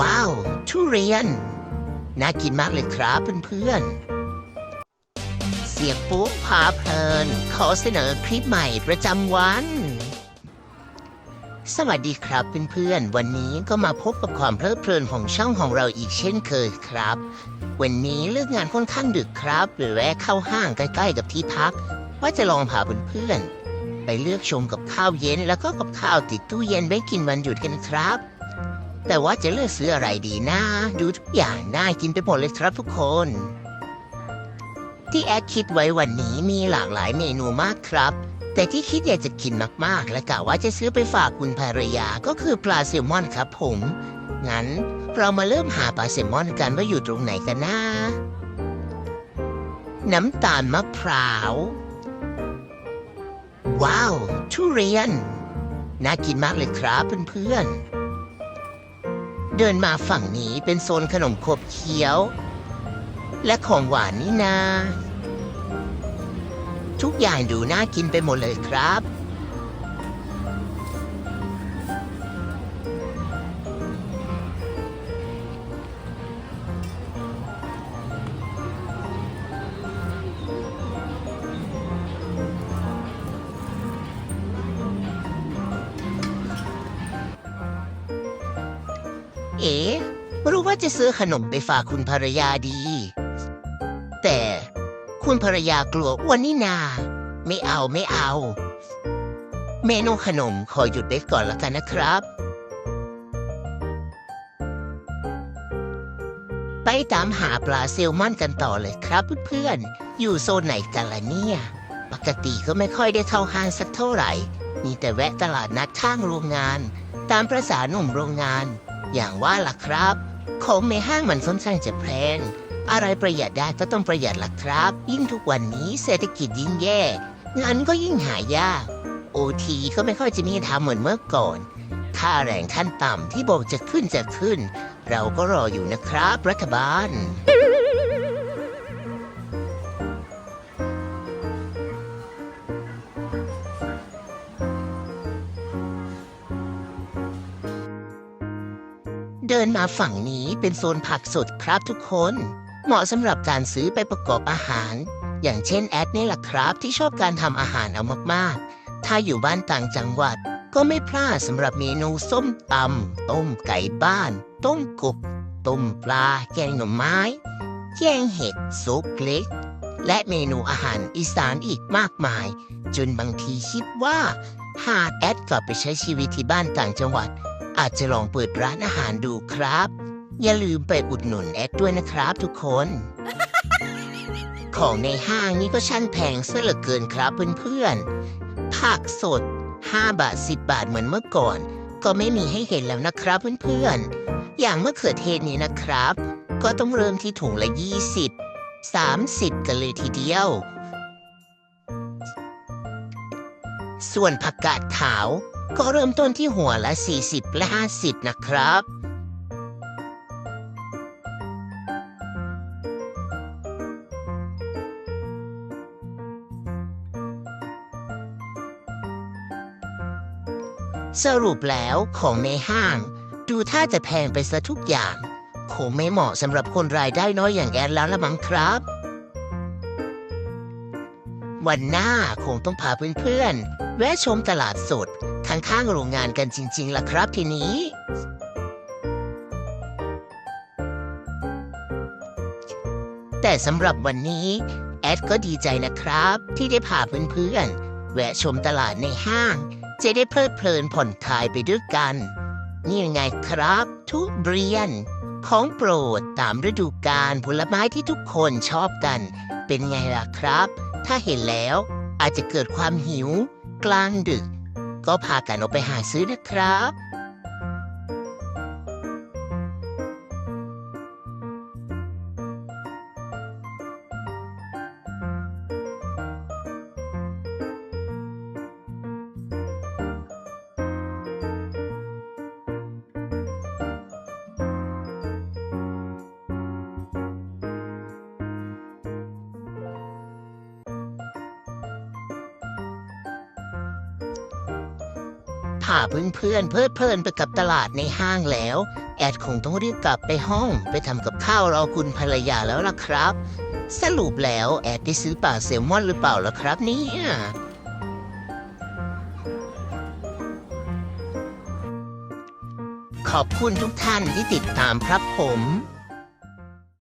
ว้าว ทุเรียน น่ากินมากเลยครับเพื่อนๆ เสียงปุ๊บพาเพลิน ขอเสนอคลิปใหม่ประจำวัน สวัสดีครับเพื่อนๆ วันนี้ก็มาพบกับความเพลิดเพลินของช่องของเราอีกเช่นเคยครับ วันนี้เลิกงานค่อนข้างดึกครับหรือแวะเข้าห้างใกล้ๆกับที่พัก ว่าจะลองพาเพื่อนๆไปเลือกชมกับข้าวเย็นแล้วก็กับข้าวติดตู้เย็นไว้กินวันหยุดกันครับ แต่ว่าจะเลือกซื้ออะไรดีนะ ดูทุกอย่างน่ากินไปหมดเลยครับทุกคน ที่แอดคิดไว้วันนี้มีหลากหลายเมนูมากครับ แต่ที่คิดอยากจะกินมากๆ และกะว่าจะซื้อไปฝากคุณภรรยาก็คือปลาแซลมอนครับผม งั้นเรามาเริ่มหาปลาแซลมอนกันว่าอยู่ตรงไหนกันนะ น้ำตาลมะพร้าว ว้าว ทุเรียน น่ากินมากเลยครับเพื่อนๆ เดินมาฝั่งนี้เป็นโซนขนมขบเคี้ยว และของหวานนี่นา ทุกอย่างดูน่ากินไปหมดเลยครับ เอ๋ไม่รู้ว่าจะซื้อขนมไปฝากคุณภรรยาดี แต่คุณภรรยากลัวอ้วนนี่นา ไม่เอาไม่เอา เมนูขนมขอหยุดไว้ก่อนแล้วกันนะครับ ไปตามหาปลาแซลมอนกันต่อเลยครับเพื่อนๆ อยู่โซนไหนกันล่ะเนี่ย ปกติก็ไม่ค่อยได้เข้าห้างสักเท่าไหร่ มีแต่แวะตลาดนัดข้างโรงงาน ตามประษาหนุ่มโรงงาน อย่างว่าล่ะครับ ของในห้างมันค่อนข้างจะแพงอะไรประหยัดได้ก็ต้องประหยัดล่ะครับ ยิ่งทุกวันนี้เศรษฐกิจยิ่งแย่งานก็ยิ่งหายากโอทีก็ไม่ค่อยจะมีทำเหมือนเมื่อก่อนค่าแรงขั้นต่ำที่บอกจะขึ้นจะขึ้น เราก็รออยู่นะครับรัฐบาล เดินมาฝั่งนี้เป็นโซนผักสดครับทุกคน เหมาะสำหรับการซื้อไปประกอบอาหาร อย่างเช่นแอดนี่แหละครับที่ชอบการทำอาหารเอามากๆ ถ้าอยู่บ้านต่างจังหวัด ก็ไม่พลาดสำหรับเมนูส้มตำต้มไก่บ้าน ต้มกบต้มปลา แกงหน่อไม้ แกงเห็ดซุปเล็ก และเมนูอาหารอีสานอีกมากมาย จนบางทีคิดว่าหากแอดกลับไปใช้ชีวิตที่บ้านต่างจังหวัด อาจจะลองเปิดร้านอาหารดูครับ อย่าลืมไปอุดหนุนแอดด้วยนะครับทุกคน ของในห้างนี่ก็ช่างแพงซะเหลือเกินครับเพื่อนๆผักสด 5 บาท 10 บาทเหมือนเมื่อก่อน ก็ไม่มีให้เห็นแล้วนะครับเพื่อนๆ อย่างมะเขือเทศนี้นะครับ ก็ต้องเริ่มที่ถุงละ 20 30 กันเลยทีเดียว ส่วนผักกาดขาว ก็เริ่มต้นที่หัวละ 40 และ 50 นะครับ สรุปแล้วของในห้าง ดูถ้าจะแพงไปซะทุกอย่าง คงไม่เหมาะสำหรับคนรายได้น้อยอย่างแอนแล้วละมั้งครับ วันหน้าคงต้องพาเพื่อนๆ แวะชมตลาดสดข้างๆโรงงานกันจริงๆล่ะครับทีนี้แต่สำหรับวันนี้ แอดก็ดีใจนะครับ ที่ได้พาเพื่อนๆแวะชมตลาดในห้าง จะได้เพลิดเพลินผ่อนคลายไปด้วยกัน นี่ยังไงครับ ทุเรียน ของโปรดตามฤดูกาลผลไม้ที่ทุกคนชอบกัน เป็นไงล่ะครับ ถ้าเห็นแล้วอาจจะเกิดความหิว กลางดึก ก็พากันออกไปหาซื้อนะครับ พาเพื่อนๆเพลิดเพลินไปกับตลาดในห้างแล้ว แอดคงต้องรีบกลับไปห้องไปทำกับข้าวรอคุณภรรยาแล้วล่ะครับ สรุปแล้วแอดได้ซื้อปลาแซลมอนหรือเปล่าล่ะครับเนี่ยขอบคุณทุกท่านที่ติดตามครับผม